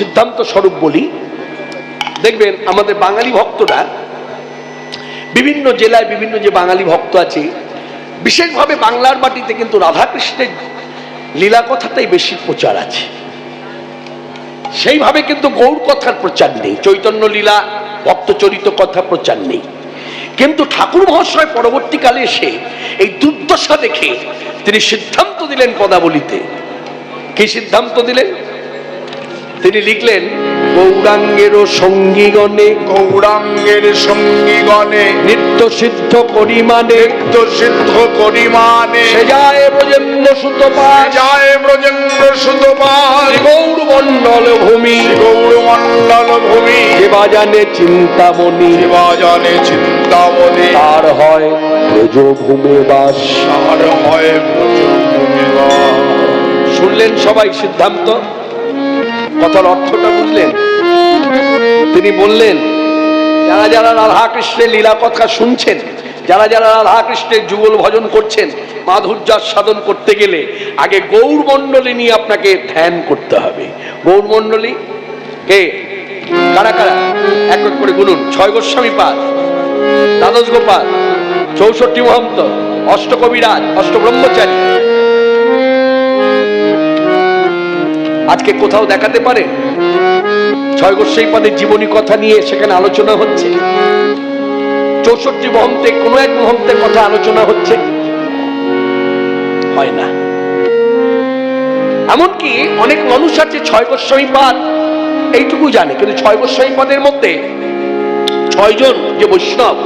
সিদ্ধান্ত স্বরূপ বলি, দেখবেন আমাদের বাঙালি ভক্তরা বিভিন্ন জেলায় বিভিন্ন যে বাঙালি ভক্ত আছে, বিশেষভাবে বাংলার মাটিতে কিন্তু রাধাকৃষ্ণের লীলা কথাটাই বেশি প্রচার আছে। সেইভাবে কিন্তু গৌর কথার প্রচার নেই, চৈতন্য লীলা, ভক্তচরিত কথা প্রচার নেই। কিন্তু ঠাকুর মহাশয় পরবর্তীকালে এসে এই দুর্দশা দেখে তিনি সিদ্ধান্ত দিলেন পদাবলিতে। কি সিদ্ধান্ত দিলেন? তিনি লিখলেন গৌরাঙ্গেরও সঙ্গীগণে গৌরাঙ্গের সঙ্গীগণে নিত্য সিদ্ধ পরিমাণে নিত্য সিদ্ধ পরিমাণে সে যায় ব্রজেন্দ্র সুত যায় ব্রজেন্দ্র সুতপাল। গৌর মন্ডল ভূমি। গৌরমণ্ডল ভূমি। সেবা জানে চিন্তামণি। শিবাজনে চিন্তামণি। তার হয় ব্রজভূমে বাস। তার হয় ব্রজভূমিবাস। শুনলেন সবাই সিদ্ধান্ত? কথার অর্থটা বুঝলেন? তিনি বললেন, যারা যারা রাধা কৃষ্ণের লীলা কথা শুনছেন, যারা যারা রাধা কৃষ্ণের যুগল ভজন করছেন, মাধুর্যাস সাধন করতে গেলে আগে গৌরমণ্ডলী নিয়ে আপনাকে ধ্যান করতে হবে। গৌরমণ্ডলী? কে? কারা কারা? এক এক করে গুনুন। ছয় গোস্বামী পাদ দ্বাদশ গোপাল, চৌষট্টি মহন্ত, অষ্টকবিরাজ, অষ্টব্রহ্মচারী। আজকে কোথাও দেখাতে পারে? ছয় গোস্বাই পাদের জীবনী কথা নিয়ে সেখানে আলোচনা হচ্ছে। চৌষট্টি মহন্তে কোনো এক মহন্তের কথা আলোচনা হচ্ছে। হয় না। এমনকি অনেক মানুষ আছে ছয় গোস্বামী পাদ, এইটুকু জানে, কিন্তু ছয় গোস্বামী পাদের মধ্যে ছয়জন যে বৈষ্ণব,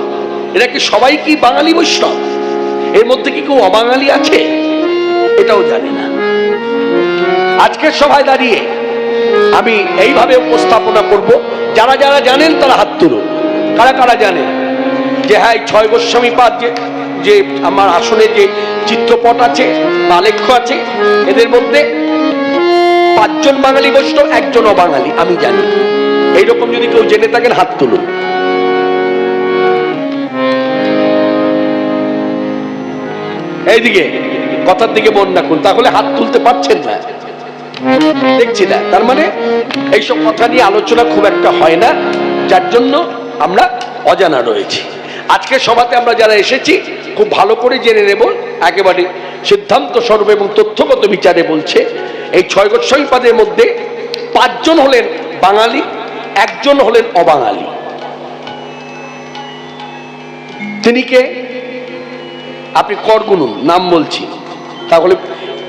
এরা কি সবাই কি বাঙালি বৈষ্ণব? এর মধ্যে কি কেউ অবাঙালি আছে? এটাও জানে না। আজকের সভায় দাঁড়িয়ে আমি এইভাবে উপস্থাপনা করব। যারা যারা জানেন তারা হাত তুলুন। কারা কারা জানেন যে হ্যাঁ ছয় গোস্বামী পাদ যে যে আমার আসনে যে চিত্রপট আছে আলেখ্য আছে, এদের মধ্যে পাঁচজন বাঙালি বৈষ্ণব একজন অবাঙালি আমি জানি। এইরকম যদি কেউ জেনে থাকেন, হাত তুলুন। এইদিকে, কথার দিকে মন রাখুন, তাহলে হাত তুলতে পারছেন না। দেখছি না। তার মানে এইসব কথা নিয়ে আলোচনা খুব একটা হয় না, যার জন্য আমরা অজানা রয়েছি। আজকে সভাতে আমরা যারা এসেছি, খুব ভালো করে জেনে নেব। একেবারে সিদ্ধান্ত, স্বরূপ এবং তথ্যগত বিচারে বলছে, এই ছয় গোস্বামী পাদের মধ্যে পাঁচজন হলেন বাঙালি, একজন হলেন অবাঙালি। তিনি কে? আপনি কর গুনুন, নাম বলছি। তাহলে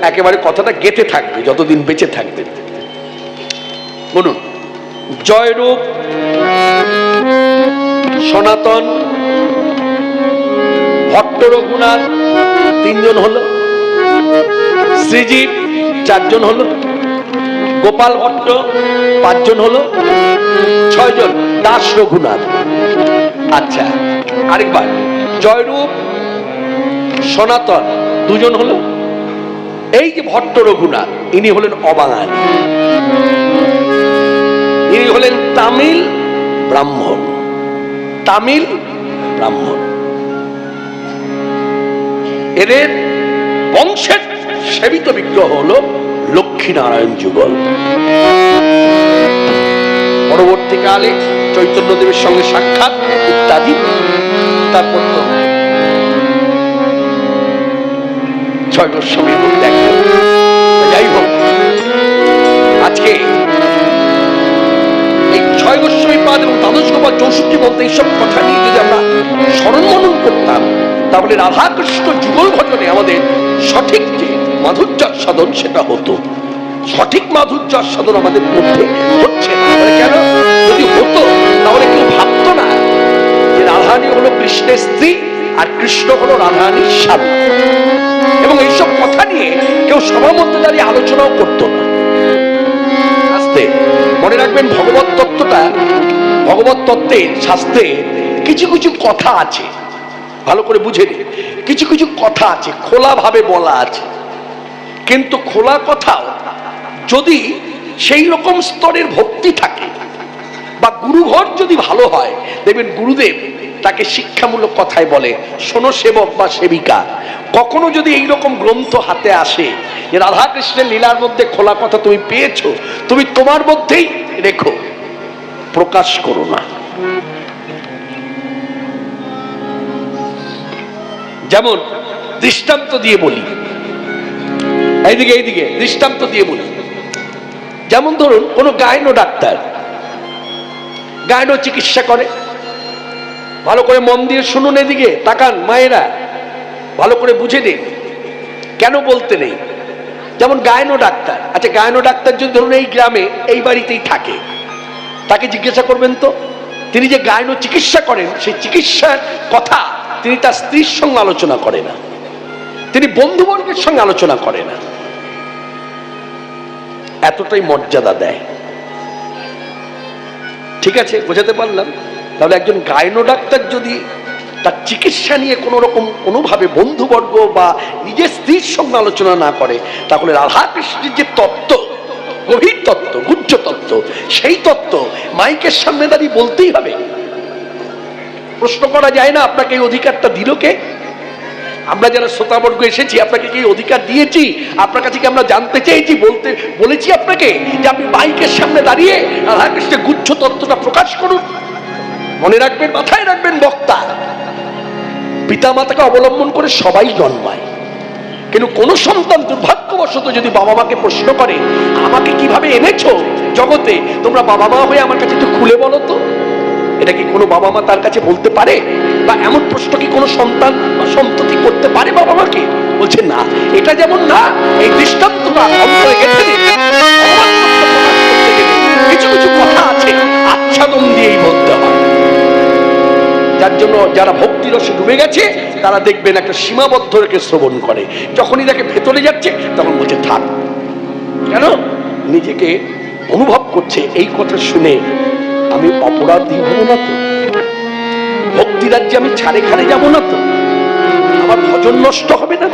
একেবারে কথাটা গেতে থাকবে, যতদিন বেঁচে থাকবে। বলুন, জয়রূপ, সনাতন, ভট্ট রঘুনাথ, তিনজন হলো? শ্রীজীব চারজন হলো? গোপাল ভট্ট, পাঁচজন হলো? ছয়জন, দাস রঘুনাথ। আচ্ছা আরেকবার, জয়রূপ, সনাতন, দুজন হলো? এই যে ভট্ট রঘুনাথ, ইনি হলেন অবাঙালি। ইনি হলেন তামিল ব্রাহ্মণ। তামিল ব্রাহ্মণ। এদের বংশের সেবিত বিগ্রহ হলো লক্ষ্মীনারায়ণ যুগল। পরবর্তীকালে চৈতন্যদেবের সঙ্গে সাক্ষাৎ, ইত্যাদি। তারপর গোস্বামীর মধ্যে একটা যাই হোক, আজকে এই ছয় গোস্বামী পাদ এবং দ্বাদশ গোপাল চৌষট্টি বলতে এইসব কথা নিয়ে যদি আমরা স্মরণ করতাম, তাহলে রাধাকৃষ্ণ যুগল ভজনে আমাদের সঠিক যে মাধুর্য সাধন সেটা হতো। সঠিক মাধুর্য সাধন আমাদের মধ্যে হচ্ছে কেন? যদি হতো, তাহলে কেউ ভাবতো না যে রাধারানী হলো কৃষ্ণের স্ত্রী কৃষ্ণ হলো রাধারানীর স্বামী এবং এইসব কথা নিয়ে কেউ সবার মধ্যে দাঁড়িয়ে আলোচনাও করতো না। আস্তে, মনে রাখবেন ভগবত তত্ত্বটা, ভগবত তত্ত্বের শাস্ত্রে কিছু কিছু কথা আছে। ভালো করে বুঝে নিন। কিছু কিছু কথা আছে খোলা ভাবে বলা আছে। কিন্তু খোলা কথাও যদি সেই রকম স্তরের ভক্তি থাকে, বা গুরুঘর যদি ভালো হয়, দেখবেন গুরুদেব তাকে শিক্ষামূলক কথায় বলে, শোনো সেবক বা সেবিকা, কখনো যদি এই রকম গ্রন্থ হাতে আসে যে রাধাকৃষ্ণের লীলার মধ্যে খোলা কথা তুমি পেয়েছ, তুমি তোমার মধ্যেই রেখো, প্রকাশ করো না। যেমন দৃষ্টান্ত দিয়ে বলি, এইদিকে এইদিকে, দৃষ্টান্ত দিয়ে বলি। যেমন ধরুন, কোনো গায়নো ডাক্তার গায়নো চিকিৎসা করে ভালো করে মন দিয়ে শুনুন এদিকে, তাকান মায়েরা। ভালো করে বুঝে নিন। কেন বলতে নেই? যেমন গায়নো ডাক্তার। আচ্ছা গায়নো ডাক্তার যদি ধরুন এই গ্রামে, এই বাড়িতেই থাকে, তাকে জিজ্ঞাসা করবেন তো? তিনি যে গায়নো চিকিৎসা করেন, সেই চিকিৎসার কথা তিনি তার স্ত্রীর সঙ্গে আলোচনা করে না। তিনি বন্ধুবর্গের সঙ্গে আলোচনা করে না। এতটাই মর্যাদা দেয়। ঠিক আছে, বোঝাতে পারলাম? তাহলে একজন গায়নো ডাক্তার যদি তার চিকিৎসা নিয়ে কোনো রকম কোনোভাবে বন্ধুবর্গ বা নিজের স্ত্রীর সঙ্গে আলোচনা না করে, তাহলে রাধাকৃষ্ণের যে তত্ত্ব, গভীর তত্ত্ব গুজ্জ তত্ত্ব, সেই তত্ত্ব মাইকের সামনে দাঁড়িয়ে বলতেই হবে। প্রশ্ন করা যায় না আপনাকে এই অধিকারটা দিল কে? আমরা যারা শ্রোতাবর্গ এসেছি, আপনাকে কি অধিকার দিয়েছি? আপনার কাছে কি আমরা জানতে চেয়েছি, বলতে, বলেছি আপনাকে যে আপনি বাইকের সামনে দাঁড়িয়ে রাধাকৃষ্ণের গুচ্ছ তত্ত্বটা প্রকাশ করুন? মনে রাখবেন, মাথায় রাখবেন বক্তা। পিতা মাতাকে অবলম্বন করে সবাই জন্মায়। কিন্তু কোন সন্তান দুর্ভাগ্যবশত যদি বাবা মাকে প্রশ্ন করে, আমাকে কীভাবে এনেছো জগতে? তোমরা বাবা মা হয়ে আমার কাছে একটু খুলে বলো তো। এটা কি কোনো বাবা মা তার কাছে বলতে পারে? বা এমন প্রশ্ন কি কোনো সন্তান বা সন্ততি করতে পারে বাবা মাকে বলছে, না, এটা যেমন না, এই দৃষ্টান্তটা অন্তরে গেঁথে কিছু কিছু কথা আছে, আচ্ছাদন দিয়েই বলতে হয়। যার জন্য যারা ভক্তি রসে ডুবে গেছে, তারা দেখবেন একটা সীমাবদ্ধ রেখে শ্রবণ করে। যখনই দেখে ভেতরে যাচ্ছে, তখন বলছে থাক কেন? নিজেকে অনুভব করছে, এই কথা শুনে আমি অপরাধী হব না তো? ভক্তি রাজ্যে আমি ছাড়ে খাড়ে যাব না তো? আমার ভজন নষ্ট হবে না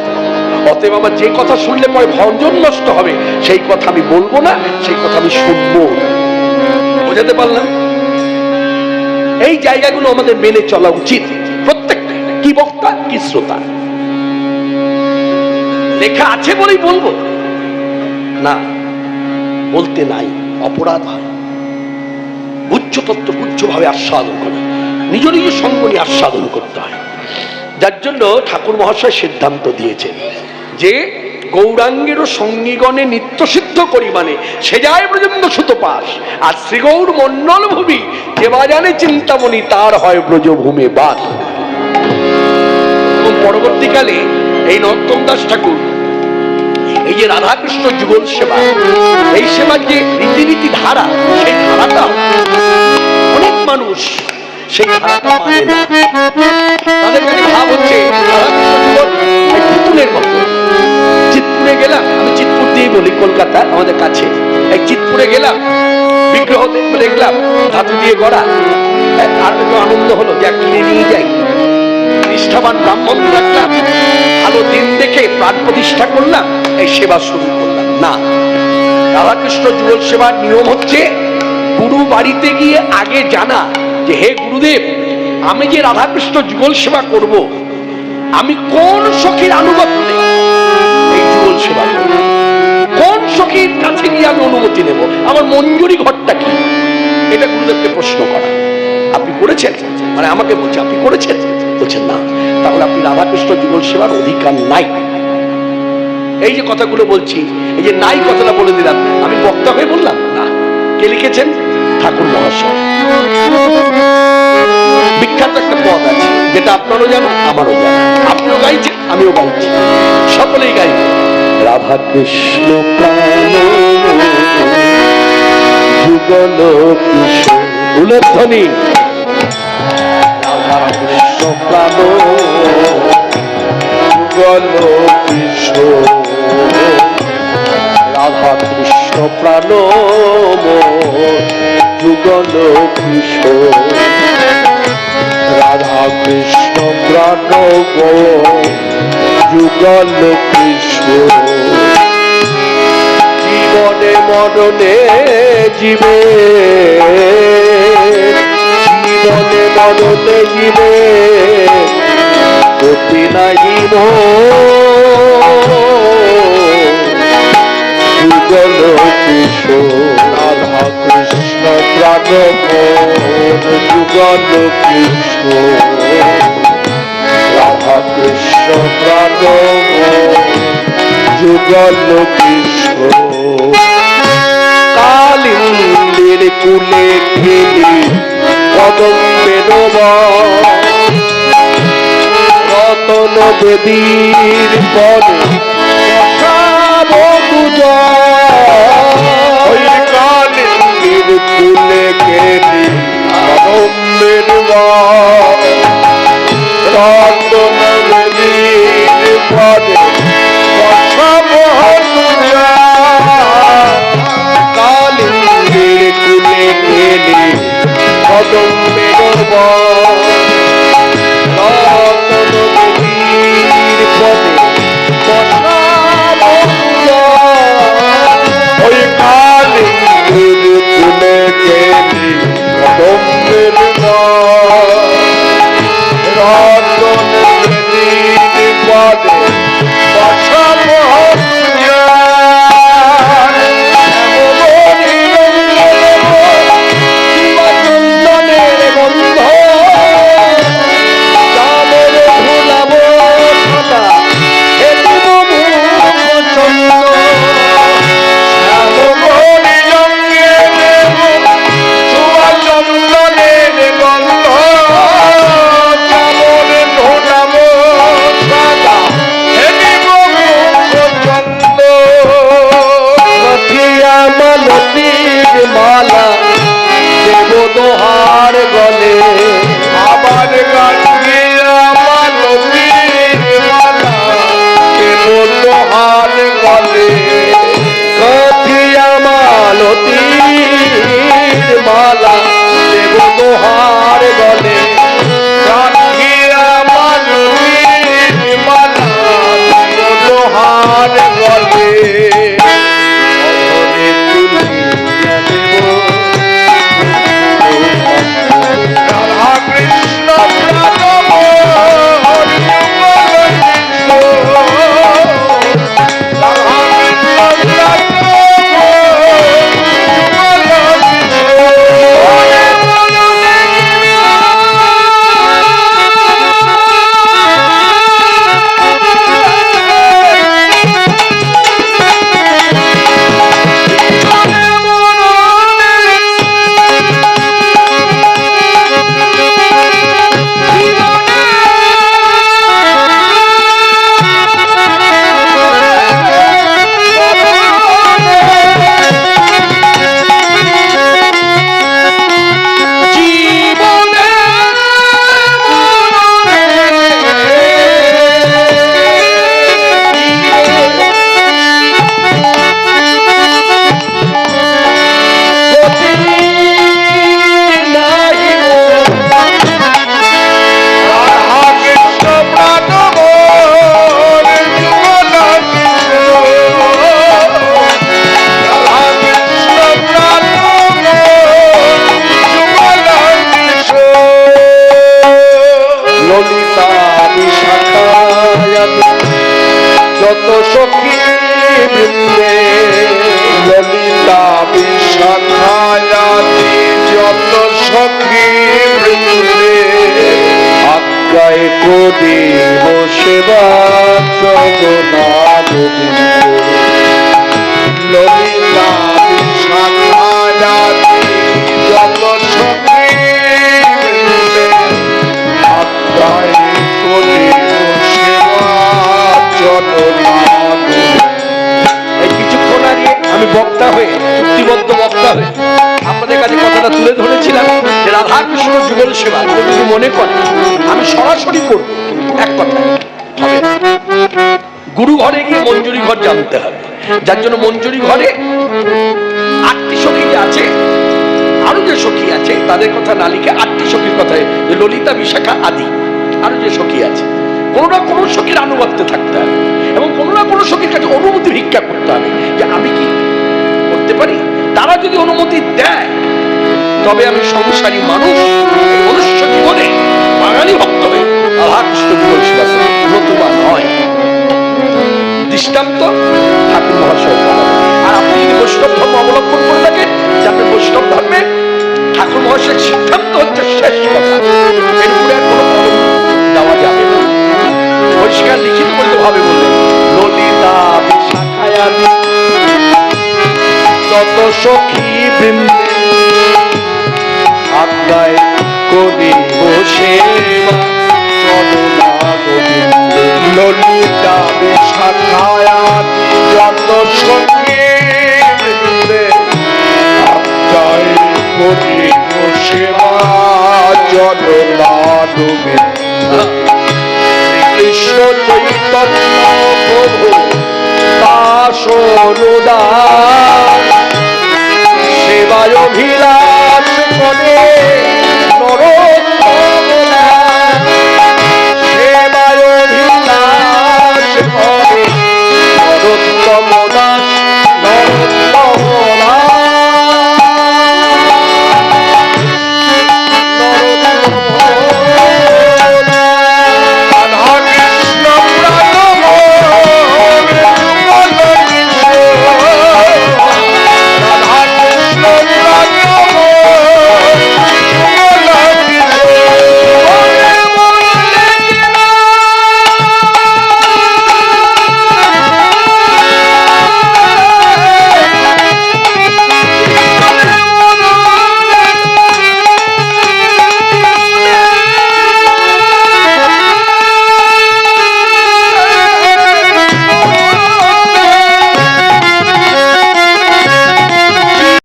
অতএব আমার যে কথা শুনলে পরে ভজন নষ্ট হবে, সেই কথা আমি বলব না, সেই কথা আমি শুনব। বোঝাতে পারলাম? এই জায়গাগুলো আমাদের মেনে চলা উচিত। প্রত্যেকটা, কি বক্তা, কি শ্রোতা। লেখা আছে বলেই বলব না। বলতে নাই, অপরাধ হয়। উচ্চ তত্ত্ব উচ্চভাবে আস্বাদন করে। নিজ নিজ সঙ্গ নিয়ে আস্বাদন করতে হয়। যার জন্য ঠাকুর মহাশয় সিদ্ধান্ত দিয়েছেন যে গৌরাঙ্গেরও সঙ্গীগণে নিত্য সিদ্ধ করি মানে সে যায় ব্রজঙ্গ সুত পাশ আর শ্রীগৌর মন্ডল ভূমি যে বাজানে চিন্তামণি, তার হয় ব্রজভূমে বাস। এবং পরবর্তীকালে এই নর্তম দাস ঠাকুর, এই যে রাধাকৃষ্ণ যুগল সেবা, এই সেবার যে রীতিনীতি ধারা, সেই ধারাটা অনেক মানুষ সেই ধারাটা মানে না। তাদের কাছে ভাব হচ্ছে, রাধাকৃষ্ণ যুগল পুতুলের মতো। চিতপুরে গেলাম, আমি চিতপুর দিয়ে বলি, কলকাতা আমাদের কাছে। এই চিতপুরে গেলাম, বিগ্রহ দেখলাম, ধাতু দিয়ে গড়া। আর একটু আনন্দ হলো যে কিনে নিয়ে যাই নিষ্ঠাবান ব্রাহ্মণ রাখলাম ভালো দিন দেখে প্রাণ প্রতিষ্ঠা করলাম, এই সেবা শুরু করলাম। না, রাধাকৃষ্ণ যুগল সেবার নিয়ম হচ্ছে, গুরু বাড়িতে গিয়ে আগে জানা যে, হে গুরুদেব, আমি যে রাধাকৃষ্ণ যুগল সেবা করব, আমি কোন সখীর আনুগত্যে সেবা করব। কোন সখীর কাছে গিয়ে আমি অনুমতি নেব? আমার মঞ্জুরি ঘরটা কি? এটা গুরুদেবকে প্রশ্ন করা। আপনি করেছেন? মানে আমাকে বলছে, আপনি করেছেন? বলছেন, না। তাহলে আপনি রাধাকৃষ্ণ যুগল সেবার অধিকার নাই। এই যে কথাগুলো বলছি, এই যে নাই কথাটা বলে দিলাম, আমি বক্তা হয়ে বললাম, না। কে লিখেছেন? ঠাকুর মহাশয়। বিখ্যাত একটা পদ আছে, যেটা আপনারও জানেন আমারও জানেন আপনিও গাইছেন, আমিও গাইছি। সকলেই গাইব রাধা কৃষ্ণ যুগল কিশোর ফুলের ধ্বনি। রাধা কৃষ্ণ প্রাণ যুগল কিশোর রাধা কৃষ্ণ প্রাণ যুগল কিশোর রাধা কৃষ্ণ প্রাণ যুগল কিশোর জীবনে মরণে জীবে। জীবনে চরণে গিরে গতি নাই যুগল কিশোর কৃষ্ণ প্রাণ যুগল কিশোর রাধা কৃষ্ণ প্রাণ যুগল কৃষ্ণ। কালিন্দির কুলে কদম বেদব রতন বেদীর পরে বসাবো যত সখী বৃন্দে ললিতা বিশাখায়াতি যত সখী বৃন্দে আজ্ঞায় করি সেবা জগন্নাথ ললিতা কিছুক্ষণ আগে আমি বক্তা হয়ে, চুক্তিবদ্ধ বক্তা হয়ে আপনাদের কাছে কথাটা তুলে ধরেছিলাম যে রাধাকৃষ্ণ যুগল সেবা, যদি মনে করে, আমি সরাসরি করব এক কথা গুরু ঘরে গিয়ে মঞ্জুরি ঘর জানতে হবে। যার জন্য মঞ্জুরি ঘরে আটটি সখী আছে, আরও যে সখী আছে, তাদের কথা না লিখে আটটি সখীর কথা যে ললিতা, বিশাখা আদি, আরও যে সখী আছে, কোনো না কোনো সখীর আনুগত্যে থাকতে হবে। তবে আমি সংসারী মানুষ, মনুষ্য জীবনে প্রাণী ভক্ত হয়ে যুগল সেবা নতুবা নয়। দৃষ্টান্ত ঠাকুর মহাশয় আর আপনি যদি বৈষ্ণব ধর্ম অবলম্বন করে থাকেন, যে আপনি বৈষ্ণব ধর্মে ঠাকুর মহাশয়ের সিদ্ধান্ত হচ্ছে শেষ কথা। এর উপরে কোনো দেওয়া যাবে না। পরিষ্কার লিখিত বলতে ভাবে বললেন ললিতা বিশাখায়াদি তত সখী বৃন্দে বিশাখায়াত যত বৃন্দে আজ্ঞায় করিব সেবা গোবিন্দে কৃষ্ণ চৈতন্য প্রভু দাস অনুদান